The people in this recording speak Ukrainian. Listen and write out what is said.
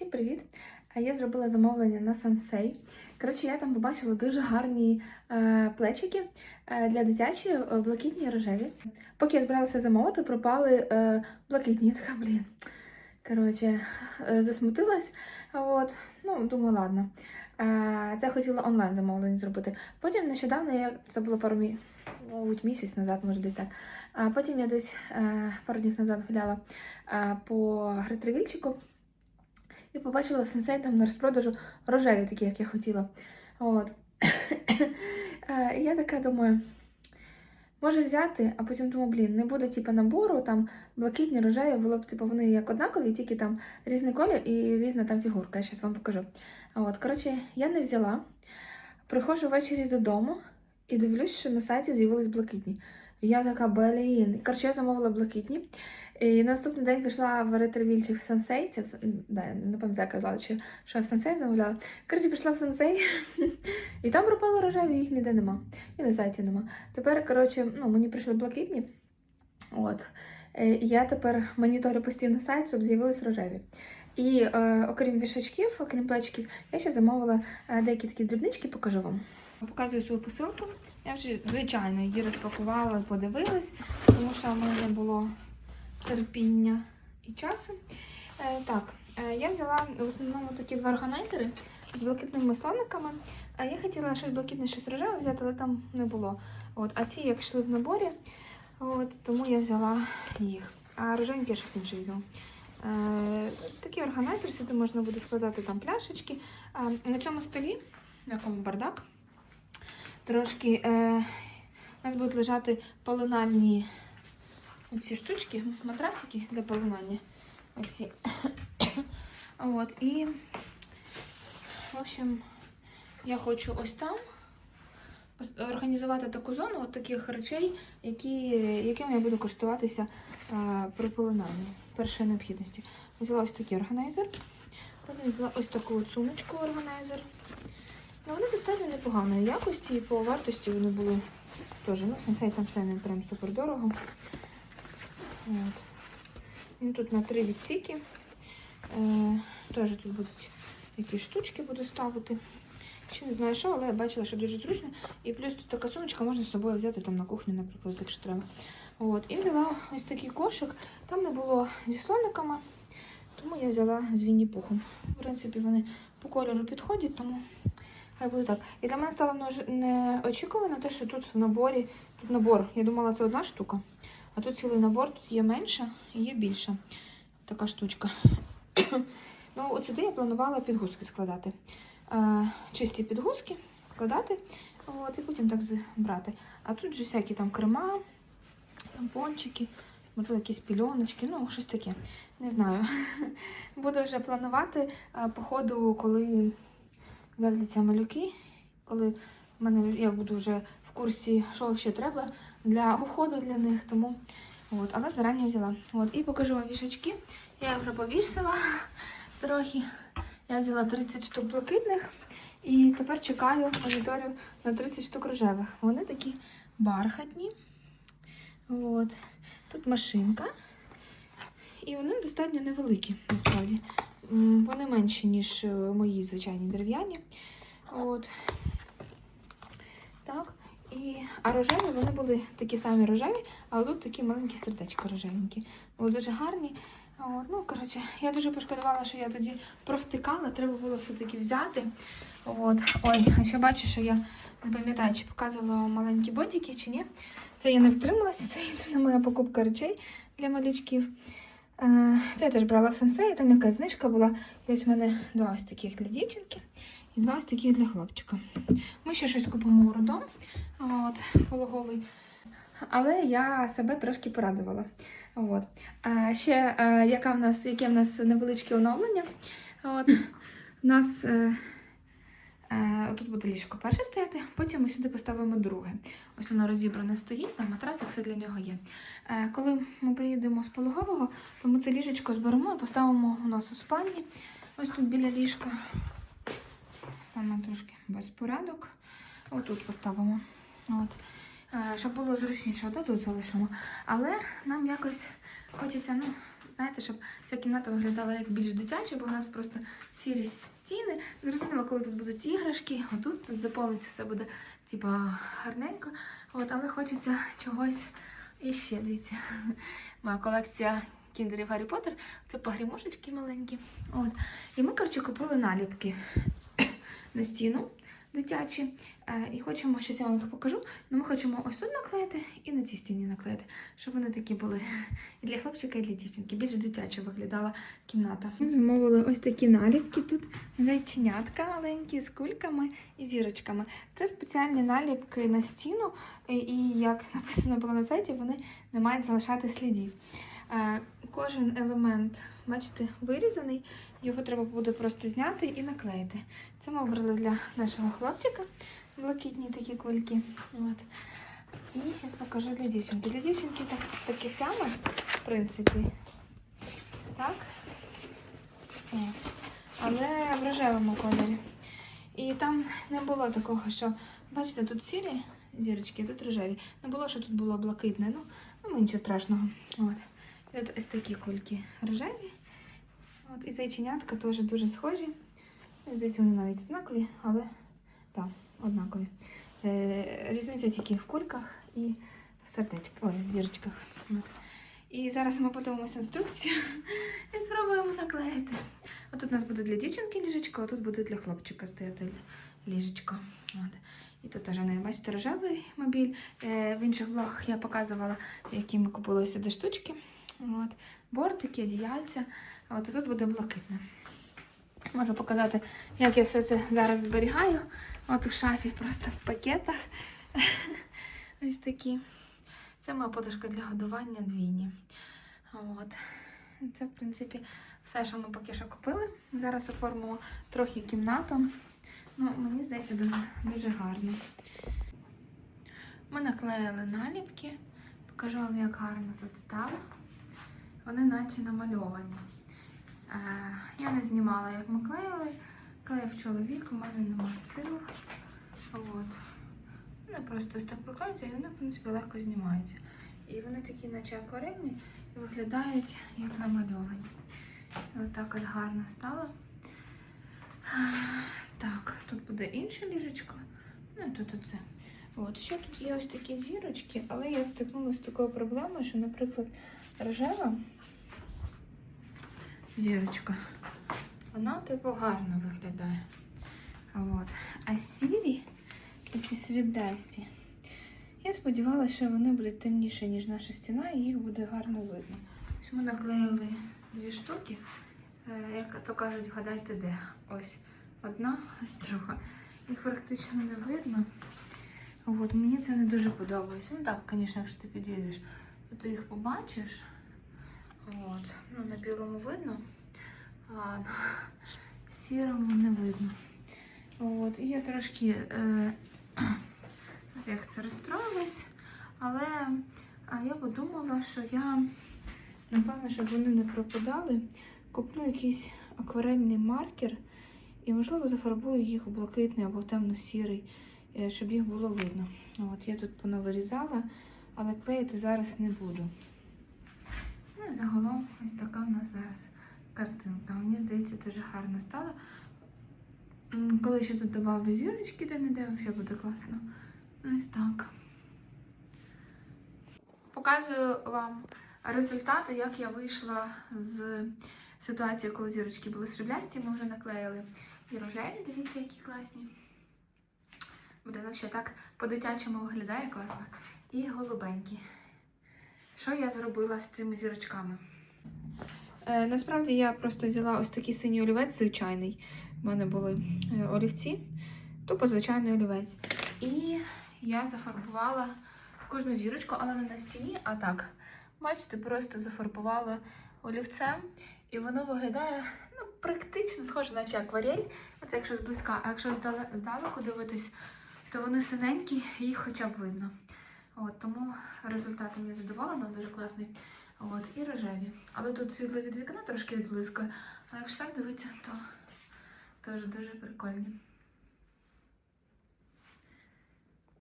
Всім привіт! Я зробила замовлення на Сансей. Коротше, я там побачила дуже гарні е, плечики е, для дитячої, е, блакитні і рожеві. Поки я збиралася замовити, пропали е, блакитні. Я така, блін. Коротше, е, засмутилась. От, ну, думаю, ладно. Е, це хотіла онлайн замовлення зробити. Потім нещодавно я це було пару мі... мабуть, місяць назад, може десь так. А потім я десь е, пару днів назад гуляла е, по ретривільчику і побачила сенсей там на розпродажу рожеві, такі, як я хотіла. От. Е, я така думаю, може взяти, а потім думаю, блін, не буде типу, набору, там блакитні, рожеві, було б типу, вони як однакові, тільки там різний колір і різна там фігурка. Я зараз вам покажу. От, коротше, я не взяла. Приходжу ввечері додому і дивлюсь, що на сайті з'явились блакитні. Я така, блін. Коротше, я замовила блакитні. І наступний день пішла в ретривільчик в Сансей. Це в, не пам'ятаю, казала, чи що я в Сансей замовляла. Коротше, пішла в Сансей, і там пропали рожеві, їх ніде нема. І на сайті нема. Тепер, коротше, ну, мені прийшли блакитні. От. Е, і Я тепер моніторю постійно сайт, щоб з'явились рожеві. І е, окрім вішачків, окрім плечиків, я ще замовила е, деякі такі дрібнички, покажу вам. Показую свою посилку. Я вже, звичайно, її розпакувала, подивилась, тому що в мене було терпіння і часу. Е, так, е, я взяла в основному такі два органайзери з блакитними слониками. Е, я хотіла щось блакитне, щось рожеве взяти, але там не було. От, а ці як йшли в наборі, от, тому я взяла їх. А рожевенькі я щось інше взяла. Е, такий органайзер, сюди можна буде складати там пляшечки. Е, на цьому столі, на якому бардак, трошки е, у нас будуть лежати полинальні оці штучки, матрасики для полинання. Оці. От, і, в общем, я хочу ось там організувати таку зону от таких речей, які, якими я буду користуватися е, при полинанні першої необхідності. Взяла ось такий органайзер. Потім взяла ось таку от сумочку органайзер. Ну, вони достатньо непоганої якості і по вартості вони були теж. Ну, сенсей там все не прям супер дорого. От. Він тут на три відсіки. Е, теж тут будуть якісь штучки буду ставити. Ще не знаю що, але я бачила, що дуже зручно. І плюс тут така сумочка можна з собою взяти там на кухню, наприклад, якщо треба. От. І взяла ось такий кошик. Там не було зі слониками, тому я взяла з Вінні-Пухом. В принципі, вони по кольору підходять, тому хай буде так. І для мене стало неочікувано те, що тут в наборі, тут набор. Я думала, це одна штука. А тут цілий набор, тут є менша і є більша. Така штучка. ну, от сюди я планувала підгузки складати. Е, чисті підгузки складати, от, і потім так брати. А тут же всякі там крема, тампончики, можливо, якісь пільоночки, ну, щось таке. Не знаю. Буду вже планувати е, по ходу, коли з'являться малюки, коли в мене я буду вже в курсі, що ще треба для уходу для них. Тому от, але зарані взяла. От, і покажу вам вішачки. Я вже повісила трохи. Я взяла 30 штук блакитних і тепер чекаю моніторю на 30 штук рожевих. Вони такі бархатні. От. Тут машинка. І вони достатньо невеликі, насправді. Вони менші, ніж е, мої звичайні дерев'яні. От. Так. І, а рожеві вони були такі самі рожеві, але тут такі маленькі сердечка рожевенькі. Були дуже гарні. От, ну, коротше, я дуже пошкодувала, що я тоді провтикала, треба було все-таки взяти. От. Ой, а ще бачу, що я не пам'ятаю, чи показувала маленькі бодіки, чи ні. Це я не втрималася, це єдина моя покупка речей для малючків. Е, Це я теж брала в сенсеї, там якась знижка була. І ось у мене два ось таких для дівчинки і два ось таких для хлопчика. Ми ще щось купимо у родом, от, пологовий. Але я себе трошки порадувала. От. А ще е, яка в нас, яке в нас невеличке оновлення. От. У нас е, е, тут буде ліжко перше стояти, потім ми сюди поставимо друге. Ось воно розібране стоїть, там матрасик, все для нього є. Е, коли ми приїдемо з пологового, то ми це ліжечко зберемо і поставимо у нас у спальні. Ось тут біля ліжка. Там трошки безпорядок. Отут поставимо. От. Е, Щоб було зручніше, тут залишимо. Але нам якось хочеться, ну, знаєте, щоб ця кімната виглядала як більш дитяча, бо у нас просто сірі стіни. Зрозуміло, коли тут будуть іграшки, отут тут заповниться все буде типа гарненько. От, але хочеться чогось іще. Дивіться, моя колекція кіндерів Гаррі Поттер. Це погрімушечки маленькі. От. І ми, коротше, купили наліпки на стіну дитячі. Е, і хочемо, щось я вам їх покажу. Ну, ми хочемо ось тут наклеїти і на цій стіні наклеїти, щоб вони такі були і для хлопчика, і для дівчинки. Більш дитяче виглядала кімната. Ми замовили ось такі наліпки. Тут зайченятка маленькі з кульками і зірочками. Це спеціальні наліпки на стіну, і- і як написано було на сайті, вони не мають залишати слідів. Е, Кожен елемент, бачите, вирізаний, його треба буде просто зняти і наклеїти. Це ми обрали для нашого хлопчика блакитні такі кульки. От. І зараз покажу для дівчинки. Для дівчинки так, таке саме, в принципі. Так. От. Але в рожевому кольорі. І там не було такого, що, бачите, тут сірі зірочки, тут рожеві. Не було, що тут було блакитне. Ну, ну нічого страшного. От. Тут ось такі кульки рожеві. От, і зайченятка теж дуже схожі. Здається, вони навіть однакові, але так, однакові. Е, різниця тільки в кульках і в сердечках, ой, в зірочках. От. І зараз ми подивимося інструкцію і спробуємо наклеїти. Отут у нас буде для дівчинки ліжечко, а тут буде для хлопчика стояти ліжечко. От. І тут теж неї, бачите, рожевий мобіль. Е, в інших блогах я показувала, які ми купили сюди штучки. От. Бортики, одіяльця. От, і тут буде блакитне. Можу показати, як я все це зараз зберігаю. От у шафі, просто в пакетах. Ось такі. Це моя подушка для годування двійні. От. Це, в принципі, все, що ми поки що купили. Зараз оформимо трохи кімнату. Ну, мені здається, дуже, дуже гарно. Ми наклеїли наліпки. Покажу вам, як гарно тут стало. Вони наче намальовані. Е, я не знімала, як ми клеїли. Клеїв чоловік, у мене нема сил. От. Вони просто ось так приклеються і вони, в принципі, легко знімаються. І вони такі, наче акварельні, і виглядають як намальовані. І отак от гарно стало. Так, тут буде інше ліжечко. Ну тут оце. От, ще тут є ось такі зірочки, але я стикнулася з такою проблемою, що, наприклад, рожева зірочка, вона типу гарно виглядає. От. А сірі, ці сріблясті, я сподівалася, що вони будуть темніші, ніж наша стіна, і їх буде гарно видно. Ось ми наклеїли дві штуки. Е, Як то кажуть, гадайте де. Ось одна, ось друга. Їх практично не видно. От, мені це не дуже подобається. Ну так, звісно, якщо ти під'їдеш, то ти їх побачиш. От. Ну, на білому видно, а на сірому не видно. От. І я трошки е, як це розстроїлась, але я подумала, що я, напевно, щоб вони не пропадали, куплю якийсь акварельний маркер і, можливо, зафарбую їх у блакитний або темно-сірий, е, щоб їх було видно. От, я тут понавирізала, але клеїти зараз не буду. Ну і загалом ось така в нас зараз картинка. Мені здається, дуже гарно стало. Коли ще тут добавлю зірочки де-не-де, взагалі буде класно. Ось так. Показую вам результати, як я вийшла з ситуації, коли зірочки були сріблясті. Ми вже наклеїли і рожеві, дивіться, які класні. Буде взагалі так по-дитячому виглядає класно. І голубенькі. Що я зробила з цими зірочками? Е, насправді я просто взяла ось такий синій олівець звичайний. У мене були е, олівці, тупо звичайний олівець. І я зафарбувала кожну зірочку, але не на стіні, а так. Бачите, просто зафарбувала олівцем, і воно виглядає ну, практично схоже, наче акварель. Оце якщо зблизька, а якщо здалеку дивитись, то вони синенькі, їх хоча б видно. От, тому результатом я задоволена, дуже класний. От, і рожеві. Але тут світло від вікна трошки відблизько, Але якщо так дивитися, то теж дуже прикольні.